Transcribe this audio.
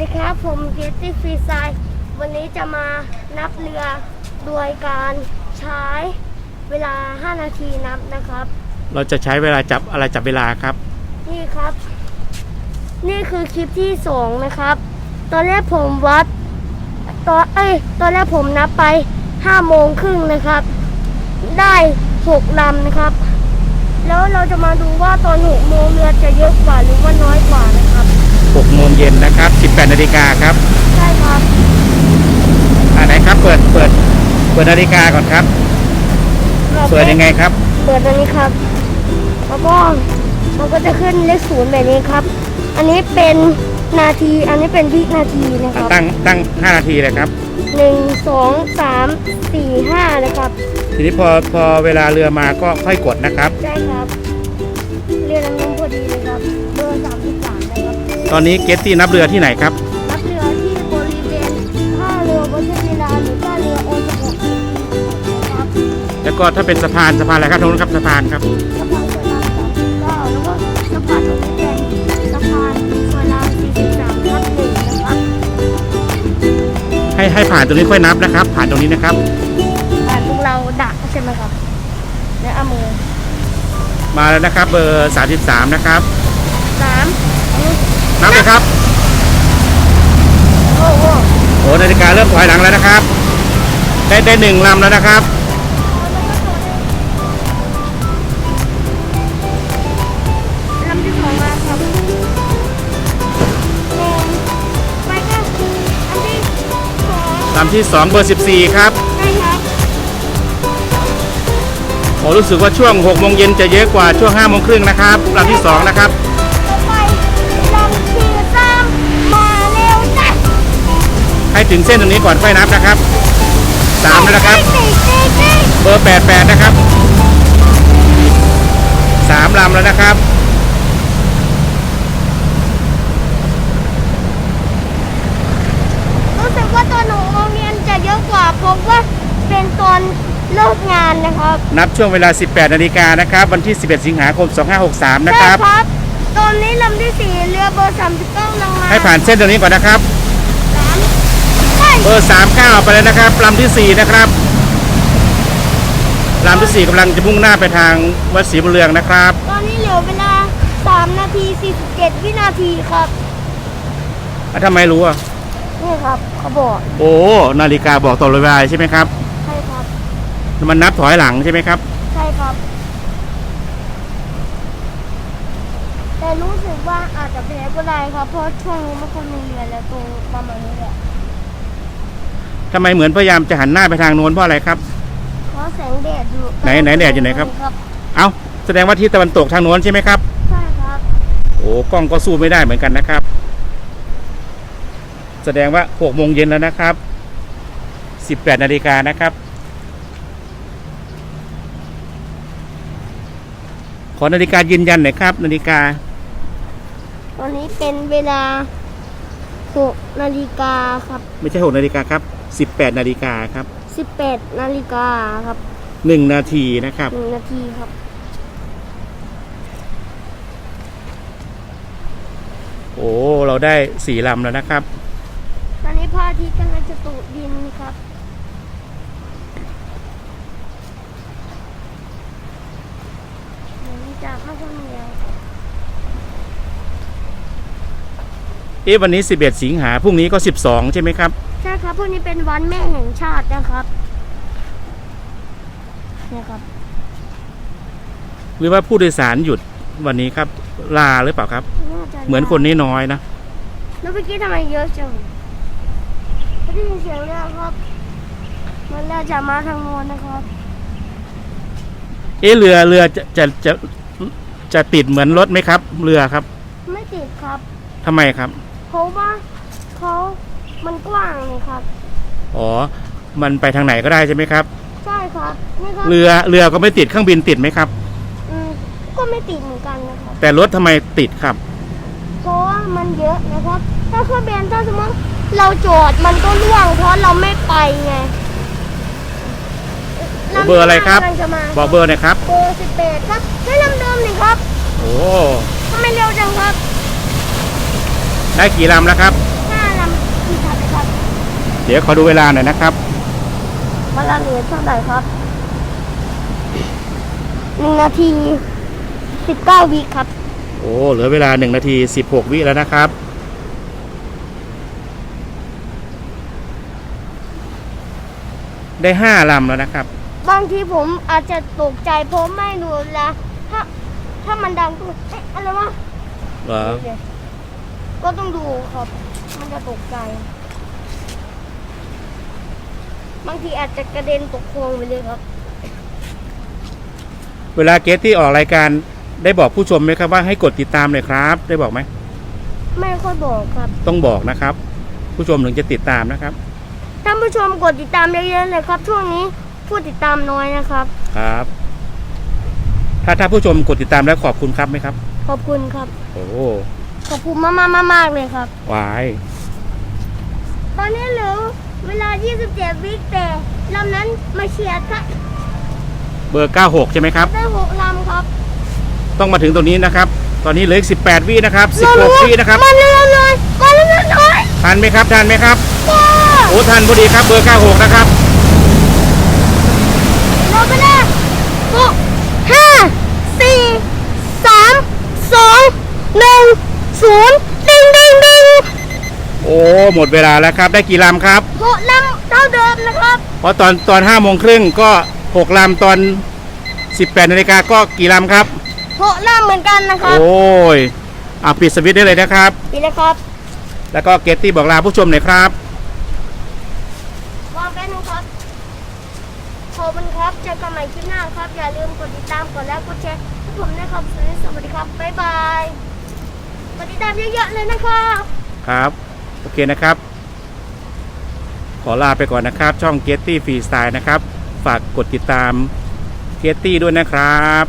ดีครับ ผมเกตตี้ฟรีไซวันนี้จะมานับเรือโดยการใช้เวลา 5 นาทีนับนะครับ เราจะใช้เวลาจับอะไรจับเวลาครับ นี่ครับ นี่คือคลิปที่สองนะครับ ตอนแรกผมวัดตอนเอ้ยตอนแรกผมนับไป5โมงครึ่งนะครับ ได้6ลำนะครับ แล้วเราจะมาดูว่าตอน6โมงเรือจะเยอะกว่าหรือ เย็นนะครับ 18นาฬิกาครับ ใช่ครับอ่าไหนครับ เปิด เปิด เปิดนาฬิกาก่อนครับ เปิดยังไงครับ เปิดตรงนี้ครับ แล้วก็มันก็จะขึ้นเลขศูนย์แบบนี้ครับ อันนี้เป็นนาที อันนี้เป็นวินาทีนะคอะรับ ตั้ง ตั้ง 5 นาทีเลยครับ หนึ่ง สอง สาม สี่ ห้านะครับ ทีนี้พอ พอเวลาเรือมาก็ค่อยกดนะครับ ใช่ครับ เรือลำน้ ตอนนี้เกตตี้นับเรือที่ไหนครับ รับเรือที่บริเวณท่าเรือวัชรลาหรือท่าเรือโอสถนะครับแล้วก็ถ้าเป็นสะพานสะพานอะไรครับตรงนู้นครับสะพานครับ สะพานสลามสามสิบเก้าแล้วก็สะพานตรงนี้เป็นสะพานสลามสี่สิบสามทับหนึ่งนะครับให้ให้ผ่านตรงนี้ค่อยนับนะครับ ผ่านตรงนี้นะครับ อ่านพวกเราดักใช่ไหมครับแล้วเอามือ มาแล้วนะครับเบอร์ 33 นะครับสามอัน นี้นับเลยครับ โอ้โหโอ้นาฬิกาเริ่มถอยหลังแล้วนะครับ ได้ได้หนึ่งลำแล้วนะครับ ลำที่สองมาครับหนึ่งไปก็อันที่สองลำที่สองเบอร์ 14 ครับใช่ครับโอ้รู้สึกว่าช่วง6โมงเย็นจะเยอะกว่าช่วง5โมงครึ่งนะครับลำที่สองนะครับ ให้ถึงเส้นตรงนี้ก่อนค่อยนับนะครับสามแล้วนะครับสี่สี่สี่เบอร์88นะครับสามลำแล้วนะครับ รู้สึกว่าตอนหนูโรงเรียนจะเยอะกว่าเพราะว่าเป็นตอนเลิกงานนะครับ นับช่วงเวลา 18นาฬิกานะครับ วันที่ 11 สิงหาคม 2563 นะครับ ใช่ครับ ตอนนี้ลำที่สี่เรือเบอร์สามสิบเก้ากำลังมา ให้ผ่านเส้นตรงนี้ก่อนนะครับสาม ไปเบอร์39ไปเลยนะครับลำที่4นะครับลำที่4กำลังจะมุ่งหน้าไปทางวัดศรีบุญเรืองนะครับ ตอนนี้เหลือเวลาสามนาทีสี่สิบเจ็ดวินาทีครับอะทำไมรู้อะนี่ครับเขาบอกโอ้นาฬิกาบอกตลอดเวลาใช่ไหมครับ ใช่ครับ มันนับถอยหลังใช่ไหมครับ ใช่ครับ แต่รู้สึกว่าอาจจะแพ้ก็ได้ครับ เพราะช่วงนี้ไม่ค่อยมีเรือแล้วตรงประมาณนี้แหละ ทำไมเหมือนพยายามจะหันหน้าไปทางโน้นเพราะอะไรครับ เพราะแสงแดดอยู่ไหนไหนแดดอยู่ไหนครับครับเอ้าแสดงว่าทิศตะวันตกทางโน้นใช่ไหมครับ ใช่ครับ โอ้กล้องก็สู้ไม่ได้เหมือนกันนะครับ แสดงว่า6โมงเย็นแล้วนะครับ18นาฬิกานะครับ ขอนาฬิกายืนยันหน่อยครับ นาฬิกา ตอนนี้เป็นเวลาหกนาฬิกาครับ ไม่ใช่6นาฬิกาครับ 18 นาฬิกาครับสิบแปดนาฬิกาครับ1 นาทีนะครับหนึ่งนาทีครับ โอ้เราได้สี่ลำแล้วนะครับ ตอนนี้พระอาทิตย์กำลังจะตกดินครับเดี๋ยวนี้จะไม่ค่อยมีแล้วครับเอ๊ะวันนี้ 11 สิงหาพรุ่งนี้ก็ 12 ใช่ไหมครับ ใช่ครับพวกนี้เป็นวันแม่แห่งชาตินะครับเนี่ยครับ หรือว่าผู้โดยสารหยุดวันนี้ครับ ลาหรือเปล่าครับ น่าจะเหมือนคนน้อยๆนะ แล้วเมื่อกี้ทำไมเยอะจังไม่ได้ยินเสียงเลยครับ มันน่าจะมาทางโน้นนะครับ เอ๊ะเรือเรือจะจะจะจะติดเหมือนรถไหมครับ เรือครับไม่ติดครับทำไมครับ เพราะว่าเขา มันกว้างเลยครับ อ๋อ มันไปทางไหนก็ได้ใช่ไหมครับ ใช่ครับนี่ครับเรือเรือก็ไม่ติดเครื่องบินติดไหมครับ อืมก็ไม่ติดเหมือนกันนะครับ แต่รถทำไมติดครับ เพราะว่ามันเยอะนะครับ ถ้าเครื่องบินถ้าสมมติเราจอดมันก็ล่วงเพราะเราไม่ไปไงเบอร์อะไรครับ ลำที่ห้ากำลังจะมาบอกเบอร์หน่อยครับ เบอร์สิบแปดครับได้ลำเดิมนี่ครับโอ้ทำไมเร็วจังครับ ได้กี่ลำแล้วครับห้า เดี๋ยวขอดูเวลาหน่อยนะครับเวลาเหลือเท่าไหร่ครับหนึ่งนาทีสิบเก้าวิครับ โอ้เหลือเวลาหนึ่งนาทีสิบหกวิแล้วนะครับ ได้ห้าลำแล้วนะครับ บางทีผมอาจจะตกใจเพราะไม่รู้ละถ้าถ้ามันดังก็เอ๊ะอะไรวะเหรอ ก็ต้องดูครับ มันจะตกใจ บางทีอาจจะกระเด็นตกโคลงไปเลยครับ เวลาเกสที่ออกรายการได้บอกผู้ชมไหมครับว่าให้กดติดตามเลยครับ ได้บอกไหมไม่ค่อยบอกครับต้องบอกนะครับ ผู้ชมถึงจะติดตามนะครับท่านผู้ชมกดติดตามเยอะๆเลยครับ ช่วงนี้ผู้ติดตามน้อยนะครับ ครับ ถ้าถ้าผู้ชมกดติดตามแล้วขอบคุณครับไหมครับ ขอบคุณครับ โอ้ขอบคุณมากๆมากๆเลยครับ วาย ตอนนี้เหลือ เวลา 27 วิแต่ลำนั้นมาเชียร์ค่ะเบอร์ 96 ใช่ไหมครับ ได้หกลำครับต้องมาถึงตรงนี้นะครับ ตอนนี้เหลืออีก18 วินะครับ16วินะครับ มันเร็วเลยก็เร็วเลยทันไหมครับ ทันไหมครับก็โอ้ทันพอดีครับเบอร์ 96 นะครับ เราไปเลยหกห้าสี่สามสองหนึ่งศูนย์ดิงดิงดิง โอ้ หมดเวลาแล้วครับ ได้กี่ลำครับหกลำเท่าเดิมนะครับเพราะตอนตอน5โมงครึ่งก็6ลำตอน18นาฬิกาก็กี่ลำครับหกลำเหมือนกันนะครับโอ้ยอะปิดสวิตช์ได้เลยนะครับดีเลยครับแล้วก็เกตตี้บอกลาผู้ชมหน่อยครับ วางแป๊บนึงครับขอบคุณครับ เจอกันใหม่คลิปหน้าครับ อย่าลืมกดติดตามกดไลค์กดแชร์ให้ผมนะครับสวัสดีครับบ๊ายบายกดติดตามเยอะๆเลยนะครับ ครับ โอเคนะครับ ขอลาไปก่อนนะครับ ช่องเกตตี้ฟรีสไตล์นะครับ ฝากกดติดตามเกตตี้ด้วยนะครับ